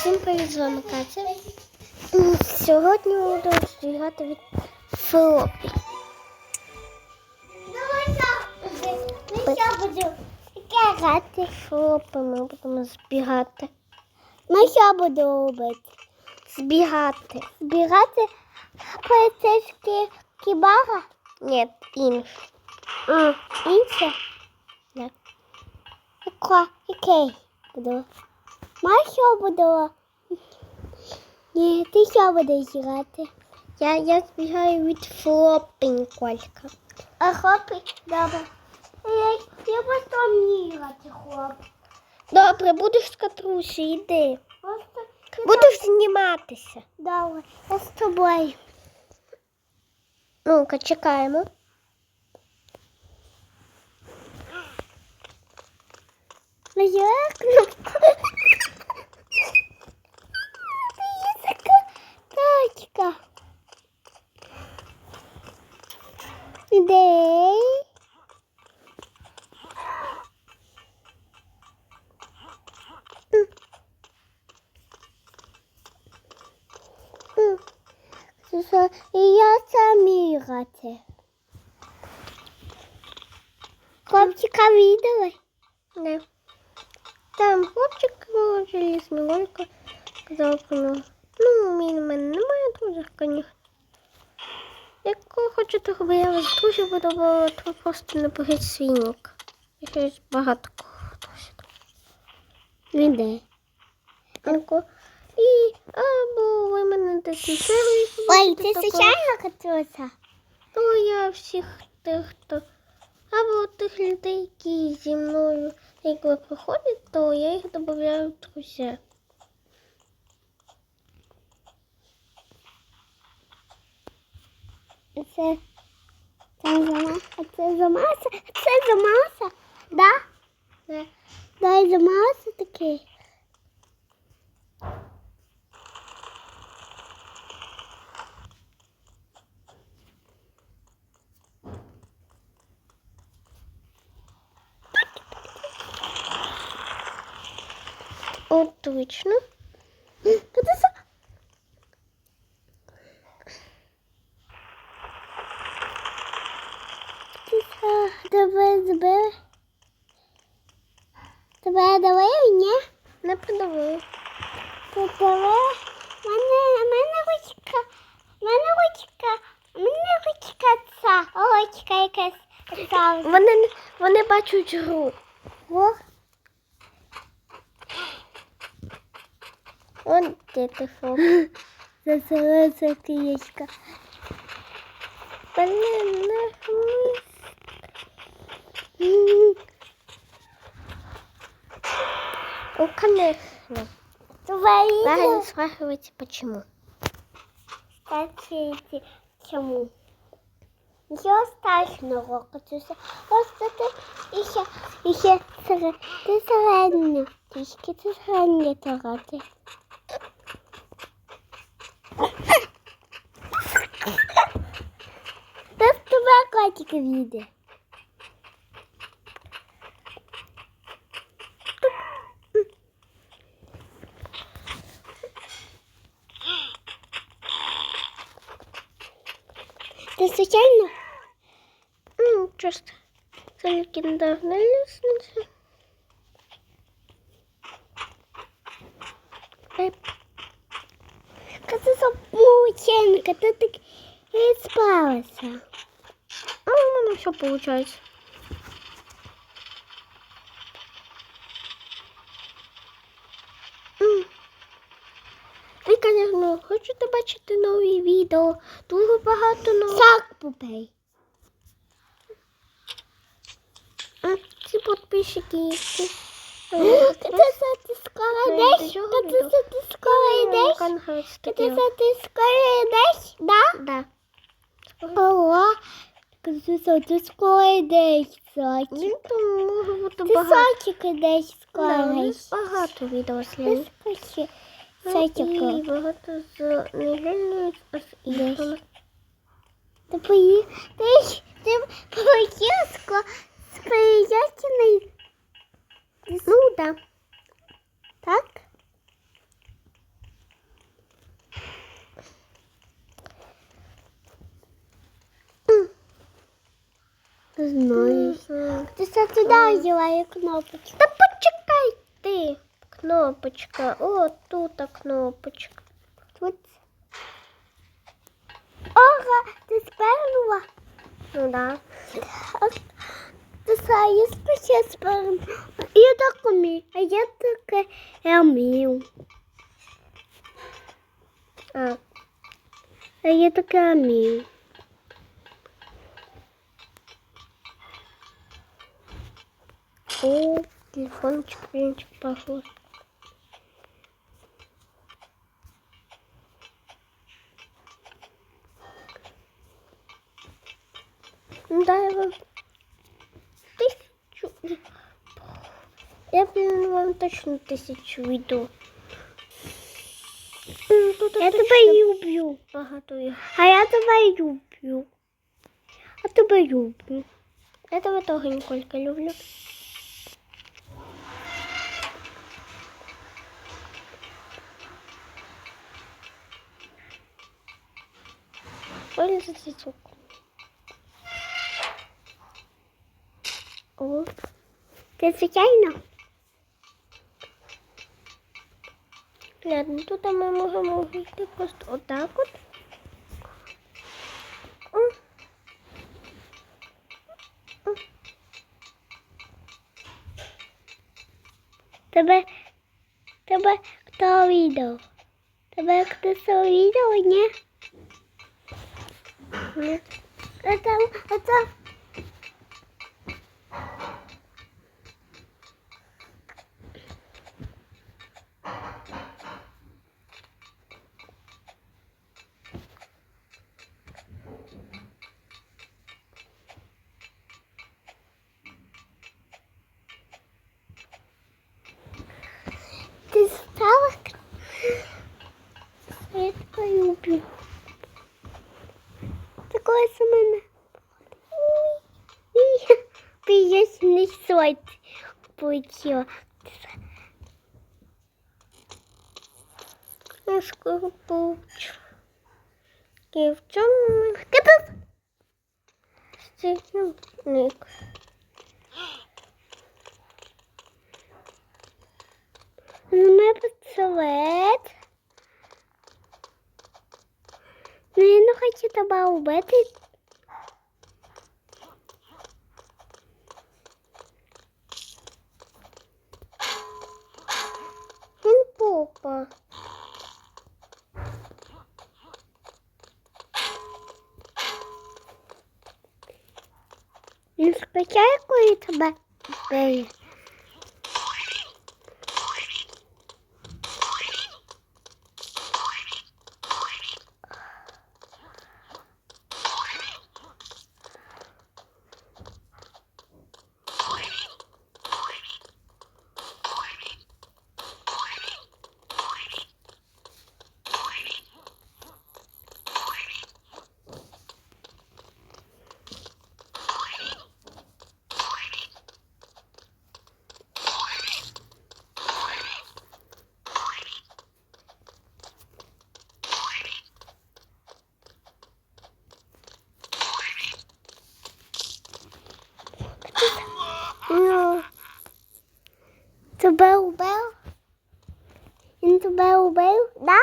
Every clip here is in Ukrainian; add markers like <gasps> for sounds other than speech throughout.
Всім привіт, з вами Катя. Сьогодні ми будемо збігати від флопі. Що буду? Грати флопи ми будемо збігати. Ну що буду робити? Збігати. Збирати поліцейські кібара? Ні, інше. А, інше? Так. Який буду? Ма що буду? Ні, ти що будеш грати? Я, я збігаю від флопеньколька. А хлопці? Добре. Я, я просто вмію грати хлоп. Добре, будеш з катрусі, йди. Просто Будеш зніматися. Добре, я з тобою. Ну-ка, чекаємо. Ну я кнопку. Ти є така тачка. Де? Це що, І я самі грати. Хлопчика видали? Не. Там хлопчик ну, желізний казав про нього. Ну, він у мене немає друзів, звісно. Якщо хочете, вас друзів видавала, то просто напишіть свій нік. Я щось багато друзів. Він де? І або ви мене сервіс. Ой, ти случайно катуся? То я всіх тих, хто. Або тих людей, які зі мною якби приходять, то я їх додаю в друзі. Це, це за маса, це за маса, це за маса, да? Не. Дай точно. Давай, давай. Давай, давай а не? не подавай. Давай. Мене, мене ручка, мене ручка, мене ручка ця, ручка якась. Вони, вони бачать гру. Ох. От де ти фоп. Засилася києчка. Блин, хмись. О, конечно. Ладно, не спрашивайте, почему. Скажите, чому? Нічого страшного, Катюся. Просто ти іще серед, ти середня. Трішки ти середня торати. тебе котик віде. Ти случайно? Ну, просто тільки недавно лісниця. Ей, Катюся, мученка, ти так відспалася. А У все получается. Ви, звісно, хочете бачити нові відео. Дуже багато нових. Так, попей. М, Ці підписчики. які- <gasps> ти скоро йдеш? Ти скоро йдеш? Ти скоро йдеш? Да? Да. Ого. Катюся, ти скоро йдеш, Сочик. Він там може бути Ти багато. Сочик йдеш Да, нас багато відео Ти слід. скочи. Ну, І багато з недільною з іграми. Ти пої... Ти, ж- ти поїздку з приятелем. Ну, да. Так? Не знаю. Ти туди діває кнопочку. Та почекай ти. Кнопочка. О, тут кнопочка. Тут. Ага, ти сперла. Ну да. Ти знаю, спочатку сперла. Я так умію, а я таке я вмію. А, А я таке вмію. О, телефончик, принчик пошел. Ну да, я вам тысячу. Я, блин, вам точно. М, Тут Я точно тебе люблю. багато їх. А я тебе люблю. А тебе люблю. Я тебе того Ніколька люблю. Ой, за цицюк. О, Ти звичайно? ладно, тут ми можемо йти просто отак от. М. Тебе, тебе хто відео? Тебе хтось відео, ні? Kereta? Сойти получила. Я скоро получу. І в чому Капуп! стільник? У мене пістолет. Не хочу тебе убити. Ba. Yüz peker koyu tabi. Böyle. béo béo đó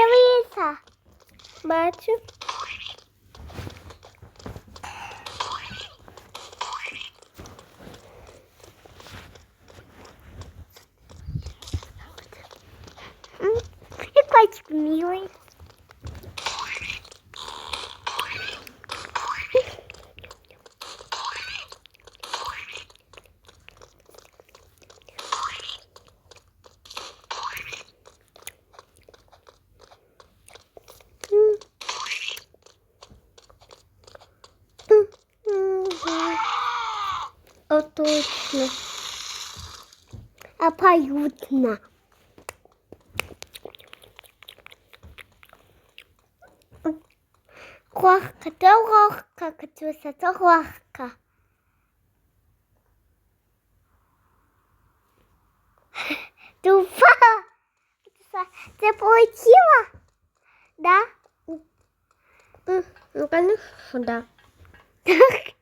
Travessa. Bate. Hum, e quase comigo, hein? А поют на. Лохка, то лохка, Катюша, то лохка. Ты упала? Ты получила? Да? Ну, конечно, да. Так. <laughs>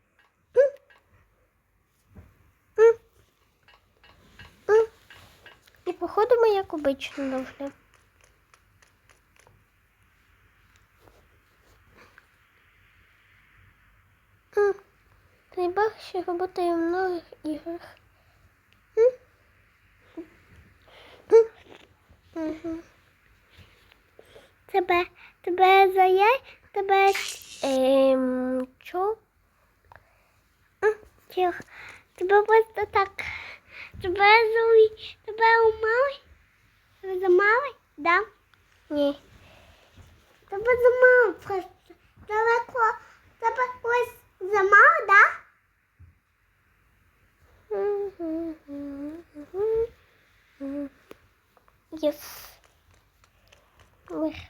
як обично. Цей баг ще работає в многих іграх. Тебе, тебе заяй, тебе Ем, чо? Тебе просто так. Тебе зуй, тебе умали? Тебе замали? Да? Ні. Тебе замало просто. Далеко. Тебе ось замало, да? Yes. Ой.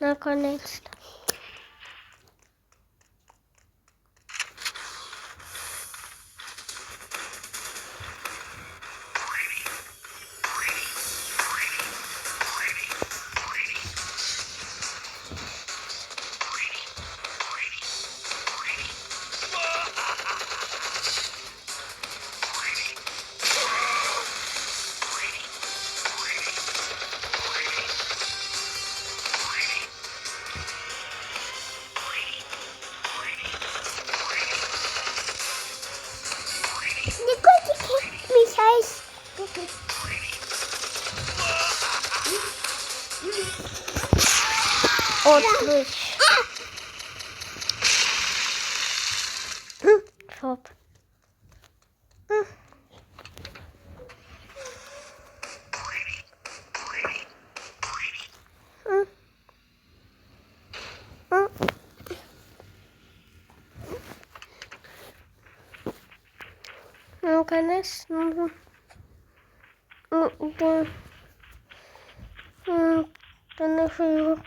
なくなった。М, Стоп. М. М. М. Ну, конечно. Ну, да. М, Конечно, его.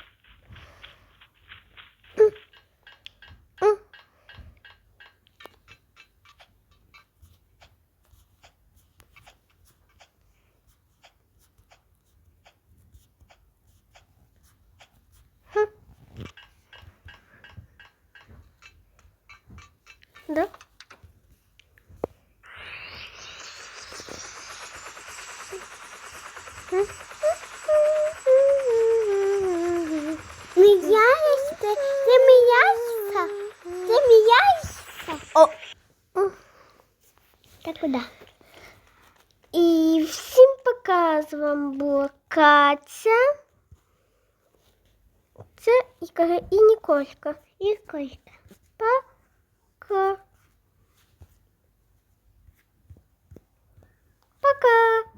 куди. І всім пока з вами була Катя. Це і каже і Ніколька. І Колька. Пока. Пока.